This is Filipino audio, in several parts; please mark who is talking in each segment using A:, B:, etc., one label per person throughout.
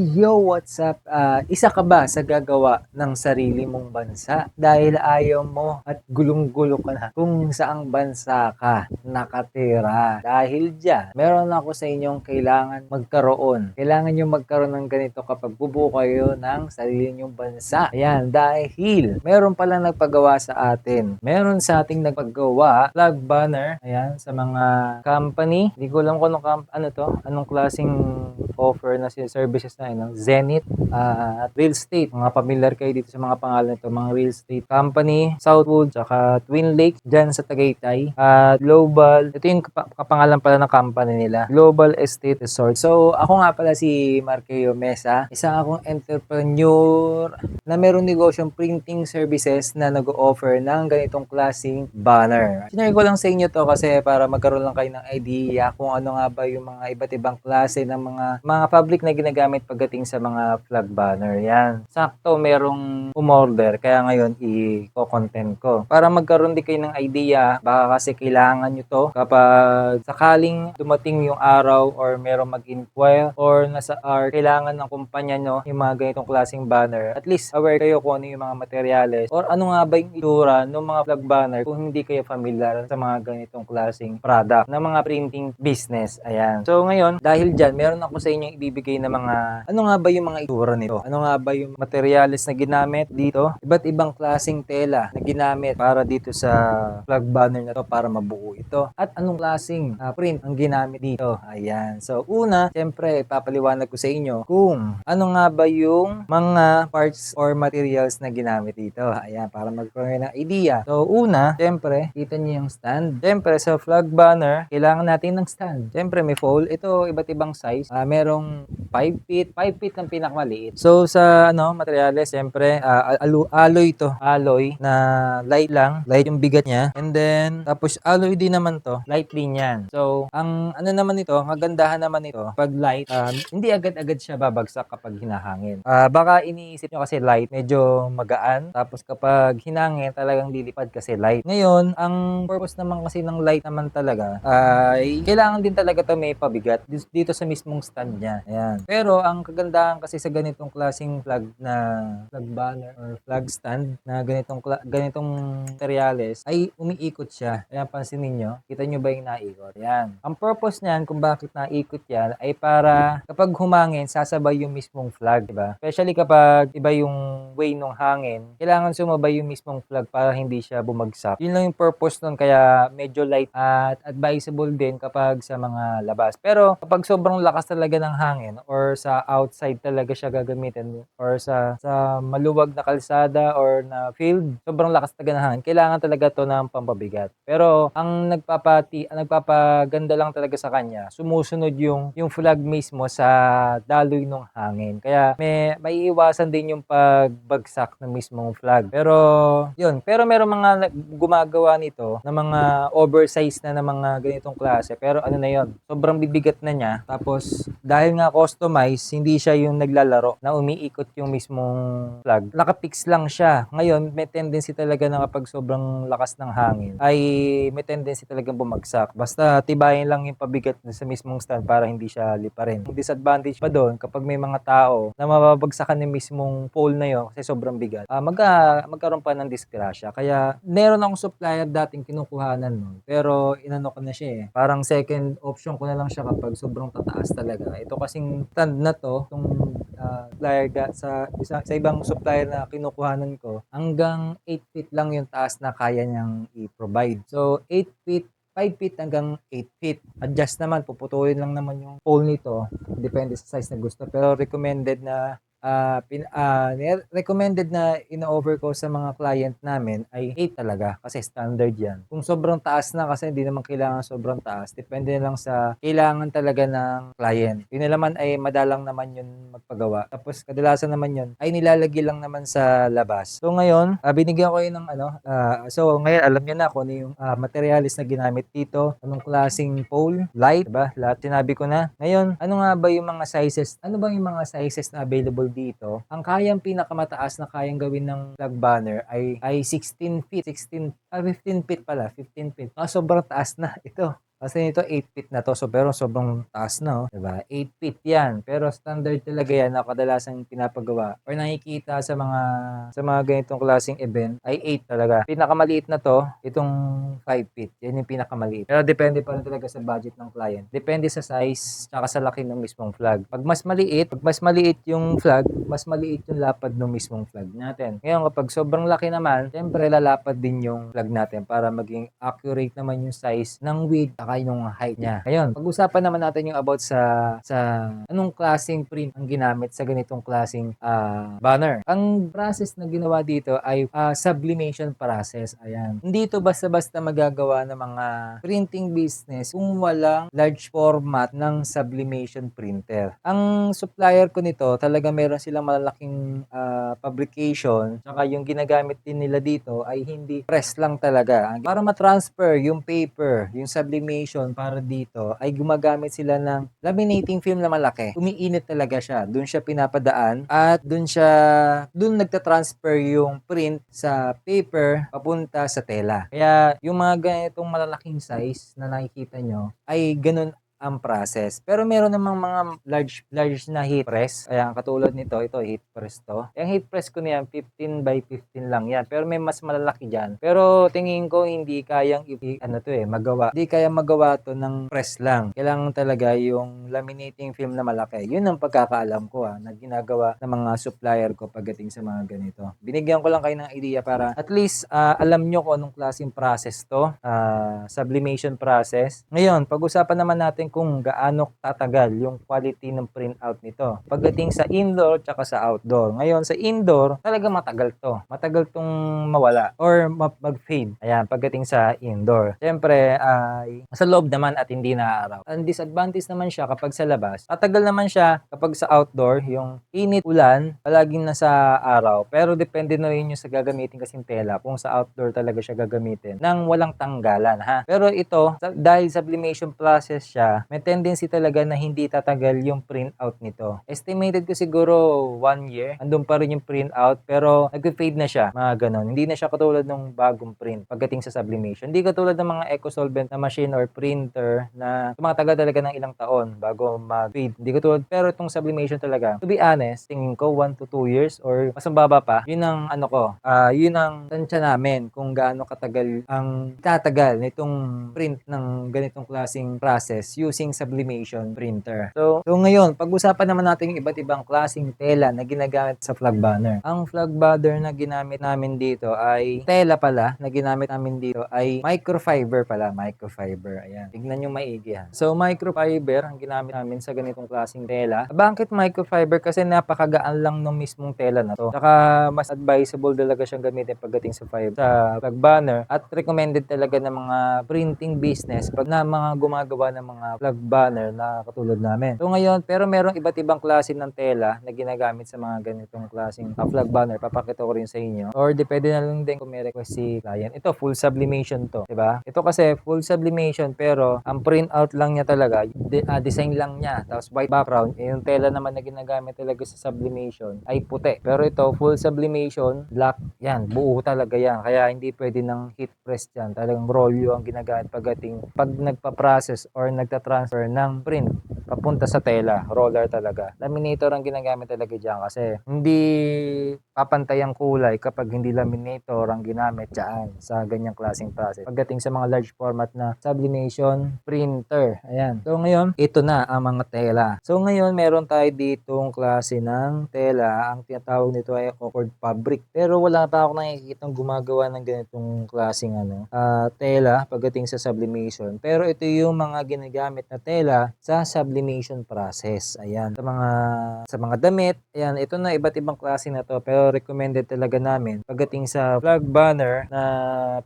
A: Yo, what's up? Ah, isa ka ba sa gagawa ng sarili mong bansa dahil ayaw mo at gulong-gulo ka na kung saang bansa ka nakatira? Dahil dyan, meron ako sa inyong kailangan magkaroon. Kailangan nyo magkaroon ng ganito kapag bubuo kayo ng sarili nyong bansa. Ayan, dahil meron pala nagpagawa sa atin. Meron sa ating nagpagawa flag banner. Ayan, sa mga company. Hindi ko alam kung camp- ano to, anong klaseng offer na si services na yun. Zenith ah, at Real Estate. Mga familiar kayo dito sa mga pangalan nito. Mga Real Estate Company, Southwood, tsaka Twin Lakes, dyan sa Tagaytay. At Global, ito yung kapa- kapangalan pala ng company nila. Global Estate Resort. So, ako nga pala si Marqueo Mesa. Isa akong entrepreneur na meron negosyong printing services na nag-offer ng ganitong klaseng banner. Sinare ko lang sa inyo to kasi para magkaroon lang kayo ng idea kung ano nga ba yung mga iba't ibang klase ng mga mga public na ginagamit pagdating sa mga flag banner. Yan. Sakto merong umorder kaya ngayon i-content ko. Para magkaroon din kayo ng idea, baka kasi kailangan nyo to kapag sakaling dumating yung araw or merong mag-inquire or nasa or kailangan ng kumpanya nyo yung mga ganitong klaseng banner. At least aware kayo kung ano yung mga materyales or ano nga ba yung itsura ng mga flag banner kung hindi kayo familiar sa mga ganitong klaseng product ng mga printing business. Ayan. So ngayon, dahil dyan, meron ako sa inyo ibibigay na mga ano nga ba yung mga itsura nito? Ano nga ba yung materyales na ginamit dito? Iba't ibang klaseng tela na ginamit para dito sa flag banner na to para mabuo ito. At anong klaseng ah, print ang ginamit dito? Ayan. So una, syempre, ipapaliwanag ko sa inyo kung ano nga ba yung mga parts or materials na ginamit dito. Ayan, para magkaroon ng idea. So una, syempre, kita niyo yung stand. Syempre, sa flag banner, kailangan natin ng stand. Syempre, may fold. Ito, iba't ibang size. Ah, merong 5 feet. 5 feet ang pinakamaliit. So, sa ano, materials, syempre, ah, alu- alloy to. Alloy na light lang. Light yung bigat niya. And then, tapos alloy din naman to. Light din yan. So, ang ano naman nito, ang kagandahan naman nito, pag light, um, hindi agad-agad siya babagsak kapag hinahangin. Ah, baka iniisip nyo kasi light, medyo magaan. Tapos kapag hinangin, talagang lilipad kasi light. Ngayon, ang purpose naman kasi ng light naman talaga ay kailangan din talaga to may pabigat dito sa mismong stand niya. Ayan. Pero ang kagandahan kasi sa ganitong klaseng flag na flag banner or flag stand na ganitong ganitong materials ay umiikot siya. Ayan, pansin ninyo. Kita nyo ba yung naikot? Ayan. Ang purpose niyan kung bakit naikot yan ay para kapag humangin, sasabay yung mismong flag, di ba? Especially kapag iba yung way ng hangin, kailangan sumabay yung mismong flag para hindi siya bumagsak. Yun lang yung purpose nun, kaya medyo light at advisable din kapag sa mga labas. Pero kapag sobrang lakas talaga ng hangin or sa outside talaga siya gagamitin or sa sa maluwag na kalsada or na field, sobrang lakas talaga ng hangin, kailangan talaga to ng pampabigat. Pero ang nagpapati, ang nagpapaganda lang talaga sa kanya, sumusunod yung yung flag mismo sa daloy ng hangin. Kaya may maiiwasan din yung pagbagsak ng mismong flag. Pero yun, pero meron mga gumagawa nito na mga oversized na ng mga ganitong klase. Pero ano na yun, sobrang bibigat na niya. Tapos dahil nga customized, hindi siya yung naglalaro na umiikot yung mismong flag. Nakapix lang siya. Ngayon, may tendency talaga na kapag sobrang lakas ng hangin, ay may tendency talagang bumagsak. Basta tibayin lang yung pabigat sa mismong stand para hindi siya liparin. Ang disadvantage pa doon, kapag may mga tao na mababagsakan yung mismong pole na yun kasi sobrang bigat, ah, magka, magkaroon pa ng disgrasya. Kaya, meron akong supplier dating kinukuhanan nun. Pero, inano ko na siya eh. Parang second option ko na lang siya kapag sobrang tataas talaga. Ito kasing stand na to, itong ah, supplier ga- sa, isa, sa ibang supplier na kinukuhanan ko, hanggang 8 feet lang yung taas na kaya niyang i-provide. So, 8 feet 5 feet hanggang 8 feet. Adjust naman, puputulin lang naman yung pole nito. Depende sa size na gusto. Pero recommended na ah pin, ni- recommended na ino-over ko sa mga client namin ay 8 talaga kasi standard yan. Kung sobrang taas na kasi hindi naman kailangan sobrang taas. Depende lang sa kailangan talaga ng client. Yun na naman ay madalang naman yun magpagawa. Tapos kadalasan naman yun ay nilalagay lang naman sa labas. So ngayon, ah, binigyan ko yun ng ano. ah, so ngayon alam niyo na kung ano yung ah, materialis na ginamit dito. Anong klaseng pole, light, diba? Lahat sinabi ko na. Ngayon, ano nga ba yung mga sizes? Ano ba yung mga sizes na available dito? Ang kayang pinakamataas na kayang gawin ng flag banner ay ay 16 feet, 16 ah, 15 feet pala, 15 feet. Ah, sobrang taas na ito. Kasi nito 8 feet na to. So, pero sobrang taas na, oh. Diba? 8 feet yan. Pero standard talaga yan na kadalasang pinapagawa or nakikita sa mga sa mga ganitong klaseng event ay 8 talaga. Pinakamaliit na to, itong 5 feet. Yan yung pinakamaliit. Pero depende pa rin talaga sa budget ng client. Depende sa size tsaka sa laki ng mismong flag. Pag mas maliit, pag mas maliit yung flag, mas maliit yung lapad ng mismong flag natin. Ngayon, kapag sobrang laki naman, syempre lalapad din yung flag natin para maging accurate naman yung size ng width saka yung height niya. Ngayon, pag-usapan naman natin yung about sa sa anong klaseng print ang ginamit sa ganitong klaseng ah, banner. Ang process na ginawa dito ay ah, sublimation process. Ayan. Hindi ito basta-basta magagawa ng mga printing business kung walang large format ng sublimation printer. Ang supplier ko nito, talaga meron silang malalaking ah, publication. Saka yung ginagamit din nila dito ay hindi press lang talaga. Para ma-transfer yung paper, yung sublimation para dito, ay gumagamit sila ng laminating film na malaki. Umiinit talaga siya. Doon siya pinapadaan at doon siya, doon nagta-transfer yung print sa paper papunta sa tela. Kaya yung mga ganitong malalaking size na nakikita nyo ay ganun ang process. Pero meron namang mga large large na heat press. Ayan, katulad nito, ito heat press to. Yung heat press ko niyan, 15 by 15 lang yan. Pero may mas malalaki dyan. Pero tingin ko hindi kayang i- ano to eh, magawa. Hindi kaya magawa to ng press lang. Kailangan talaga yung laminating film na malaki. Yun ang pagkakaalam ko ah, na ginagawa ng mga supplier ko pagdating sa mga ganito. Binigyan ko lang kayo ng idea para at least ah, alam nyo kung anong klaseng process to. ah, sublimation process. Ngayon, pag-usapan naman natin kung gaano tatagal yung quality ng printout nito. Pagdating sa indoor tsaka sa outdoor. Ngayon, sa indoor, talaga matagal to. Matagal tong mawala or ma- mag-fade. Ayan, pagdating sa indoor. Siyempre, ay sa loob naman at hindi na araw. Ang disadvantage naman siya kapag sa labas. Tatagal naman siya kapag sa outdoor, yung init, ulan, palaging nasa araw. Pero depende na rin yung sa gagamitin kasing tela kung sa outdoor talaga siya gagamitin nang walang tanggalan ha. Pero ito, sa- dahil sublimation process may tendency talaga na hindi tatagal yung printout nito. Estimated ko siguro one year, andun pa rin yung printout pero nag-fade na siya, mga ganon. Hindi na siya katulad ng bagong print pagdating sa sublimation. Hindi katulad ng mga eco-solvent na machine or printer na tumatagal talaga ng ilang taon bago mag-fade. Hindi katulad, pero itong sublimation talaga, to be honest, tingin ko 1 to 2 years or mas mababa pa, yun ang ano ko, ah yun ang tansya namin kung gaano katagal ang tatagal nitong print ng ganitong klaseng process using sublimation printer. So, so ngayon, pag-usapan naman natin yung iba't ibang klaseng tela na ginagamit sa flag banner. Ang flag banner na ginamit namin dito ay tela pala na ginamit namin dito ay microfiber pala, microfiber. Ayan. Tignan nyo maigi ha. So, microfiber ang ginamit namin sa ganitong klaseng tela. Bakit microfiber? Kasi napakagaan lang ng mismong tela na to. Saka mas advisable talaga siyang gamitin pagdating sa fiber sa flag banner at recommended talaga ng mga printing business pag na mga gumagawa ng mga flag banner na katulad namin. So ngayon, pero merong iba't ibang klase ng tela na ginagamit sa mga ganitong klaseng uh, flag banner. Papakita ko rin sa inyo. Or depende na lang din kung may request si client. Ito, full sublimation to. 'di ba? Ito kasi full sublimation pero ang printout lang niya talaga, de- ah, design lang niya. Tapos white background. Eh, yung tela naman na ginagamit talaga sa sublimation ay puti. Pero ito, full sublimation, black. Yan, buo talaga yan. Kaya hindi pwede ng heat press yan. Talagang rolyo ang ginagamit pagdating pag nagpa-process or nagta-transfer ng print papunta sa tela. Roller talaga. Laminator ang ginagamit talaga dyan kasi hindi papantay ang kulay kapag hindi laminator ang ginamit dyan sa ganyang klaseng process. Pagdating sa mga large format na sublimation printer. Ayan. So ngayon, ito na ang mga tela. So ngayon, meron tayo ditong klase ng tela. Ang tinatawag nito ay awkward fabric. Pero wala pa ako nakikita gumagawa ng ganitong klaseng ano, ah, tela pagdating sa sublimation. Pero ito yung mga ginagamit na tela sa sublimation process. Ayan. Sa mga sa mga damit, ayan, ito na iba't ibang klase na to. Pero recommended talaga namin pagdating sa flag banner na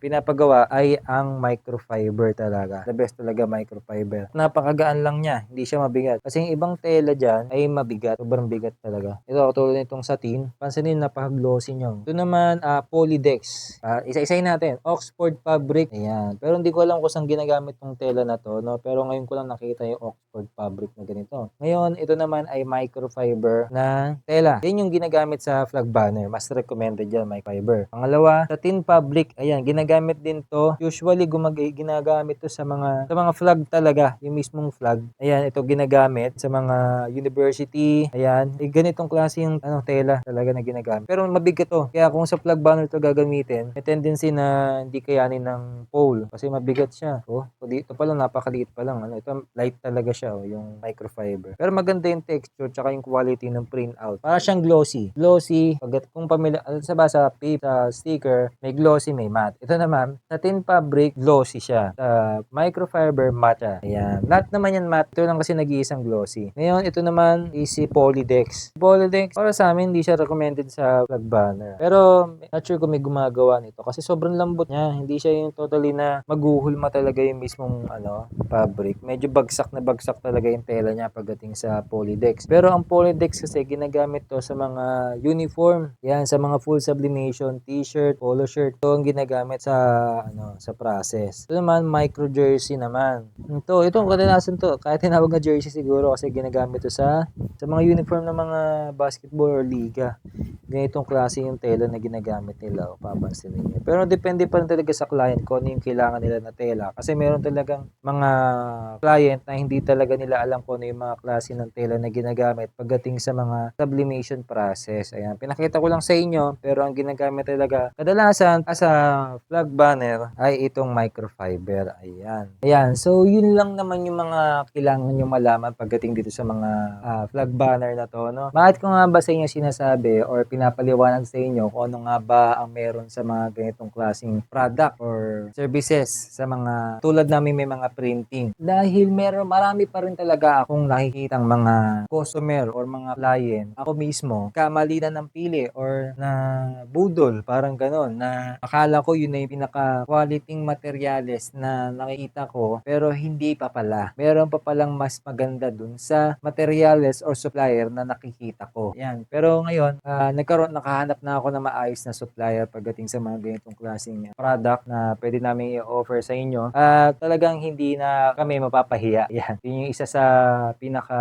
A: pinapagawa ay ang microfiber talaga. The best talaga microfiber. Napakagaan lang niya, hindi siya mabigat. Kasi yung ibang tela dyan ay mabigat, sobrang bigat talaga. Ito katulad nitong satin, pansinin napaka-glossy niyo. Ito naman ah, Polydex. Ah, isa-isayin natin. Oxford fabric. Ayan. Pero hindi ko alam kung saan ginagamit tong tela na to, no? Pero ngayon ko ko lang nakita yung Oxford fabric na ganito. Ngayon, ito naman ay microfiber na tela. Yan yung ginagamit sa flag banner. Mas recommended yan, microfiber. Pangalawa, sa tin fabric, ayan, ginagamit din to. Usually, gumag ginagamit to sa mga sa mga flag talaga, yung mismong flag. Ayan, ito ginagamit sa mga university. Ayan, eh, ganitong klase yung ano, tela talaga na ginagamit. Pero mabigat to. Kaya kung sa flag banner to gagamitin, may tendency na hindi kayanin ng pole kasi mabigat siya. Oh, dito pa lang napakaliit pa lang. Ano, ito light talaga siya, oh, yung microfiber. Pero maganda yung texture tsaka yung quality ng print out. Para siyang glossy. Glossy, pag kung pamilya sa ba sa paper, sa sticker, may glossy, may matte. Ito naman, sa tin fabric, glossy siya. Sa microfiber, matte siya. Ayan. Lahat naman yan matte. Ito lang kasi nag-iisang glossy. Ngayon, ito naman is si Polydex. Polydex, para sa amin, hindi siya recommended sa flag banner. Pero, not sure kung may gumagawa nito. Kasi sobrang lambot niya. Hindi siya yung totally na maguhulma talaga yung mismong ano, fabric. Medyo bagsak na bagsak talaga yung tela niya pagdating sa Polydex. Pero ang Polydex kasi ginagamit to sa mga uniform. Yan, sa mga full sublimation, t-shirt, polo shirt. Ito ang ginagamit sa ano, sa process. Ito naman, micro jersey naman. Ito, ito kadalasan to. Kahit tinawag na jersey siguro kasi ginagamit to sa sa mga uniform ng mga basketball or liga. Ganitong klase yung tela na ginagamit nila o papansin ninyo. Pero depende pa rin talaga sa client kung ano yung kailangan nila na tela. Kasi meron talagang mga client na hindi talaga nila alam kung ano yung mga klase ng tela na ginagamit pagdating sa mga sublimation process. Ayan, pinakita ko lang sa inyo pero ang ginagamit talaga kadalasan as a flag banner ay itong microfiber. Ayan. Ayan, so yun lang naman yung mga kailangan nyo malaman pagdating dito sa mga ah, flag banner na to. No? Bakit ko nga ba sa inyo sinasabi or pinapaliwanag sa inyo kung ano nga ba ang meron sa mga ganitong klaseng product or services sa mga tulad namin may mga printing. Dahil meron marami pa rin talaga akong nakikitang mga customer or mga client. Ako mismo, kamali na ng pili or na budol, parang ganon, na akala ko yun na yung pinaka-quality materials na nakikita ko, pero hindi pa pala. Meron pa palang mas maganda dun sa materials or supplier na nakikita ko. Yan. Pero ngayon, ah, nagkaroon, nakahanap na ako ng maayos na supplier pagdating sa mga ganitong klaseng product na pwede namin i-offer sa inyo. At talagang hindi na kami mapapahiya. Yan. Yun yung isa sa pinaka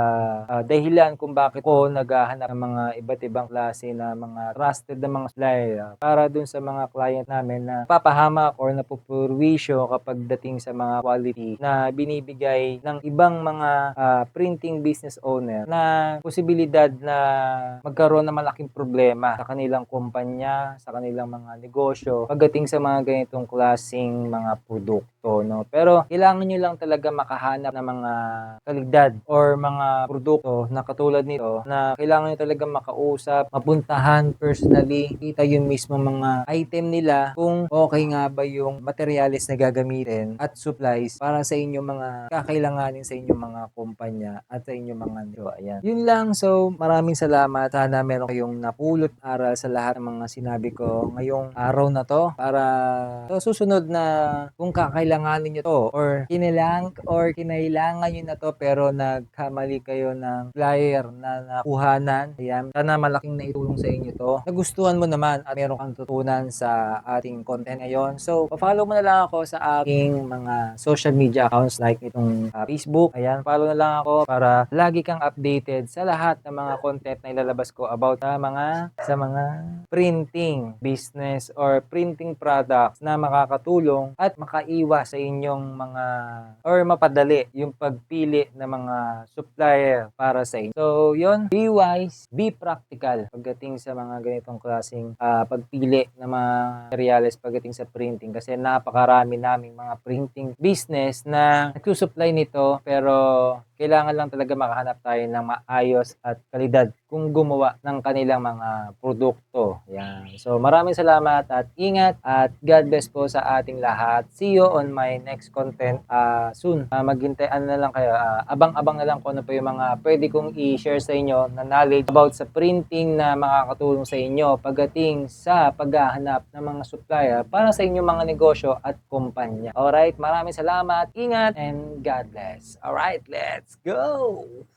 A: ah, dahilan kung bakit ko naghahanap ng mga iba't ibang klase na mga trusted na mga supplier ah, para dun sa mga client namin na papahamak or napupurwisyo kapag dating sa mga quality na binibigay ng ibang mga ah, printing business owner na posibilidad na magkaroon ng malaking problema sa kanilang kumpanya, sa kanilang mga negosyo pagdating sa mga ganitong klasing mga produkto, no? Pero kailangan nyo lang talaga makahanap ng mga kalidad or mga produkto na katulad nito na kailangan nyo talaga makausap, mapuntahan personally, kita yung mismo mga item nila kung okay nga ba yung materials na gagamitin at supplies para sa inyong mga kakailanganin sa inyong mga kumpanya at sa inyong mga negosyo. Ayan. Yun lang. So, maraming salamat. Sana meron kayong napulot aral sa lahat ng mga sinabi ko ngayong araw na to para sa susunod na kung kakailanganin nyo to or kinilang or kinailangan nyo na to pero nagkamali kayo ng flyer na nakuhanan. Ayan. Sana malaking naitulong sa inyo to. Nagustuhan mo naman at meron kang tutunan sa ating content ngayon. So, follow mo na lang ako sa aking mga social media accounts like itong uh, Facebook. Ayan, follow na lang ako para lagi kang updated sa lahat ng mga content na ilalabas ko about sa mga sa mga printing business or printing products na makakatulong at makaiwas sa inyong mga or mapadali yung pagpili ng mga supplier para sa inyo. So, yun, be wise, be practical pagdating sa mga ganitong klaseng ah, pagpili ng mga materials pagdating sa printing kasi napakarami naming mga printing business na nagsusupply nito pero kailangan lang talaga makahanap tayo ng maayos at kalidad kung gumawa ng kanilang mga produkto. Yan. So maraming salamat at ingat at God bless po sa ating lahat. See you on my next content uh, soon. Uh, maghintay ano na lang kayo. ah, abang-abang na lang kung ano pa yung mga pwede kong i-share sa inyo na knowledge about sa printing na makakatulong sa inyo pagdating sa paghahanap ng mga supplier para sa inyong mga negosyo at kumpanya. Alright, maraming salamat, ingat, and God bless. Alright, let's go!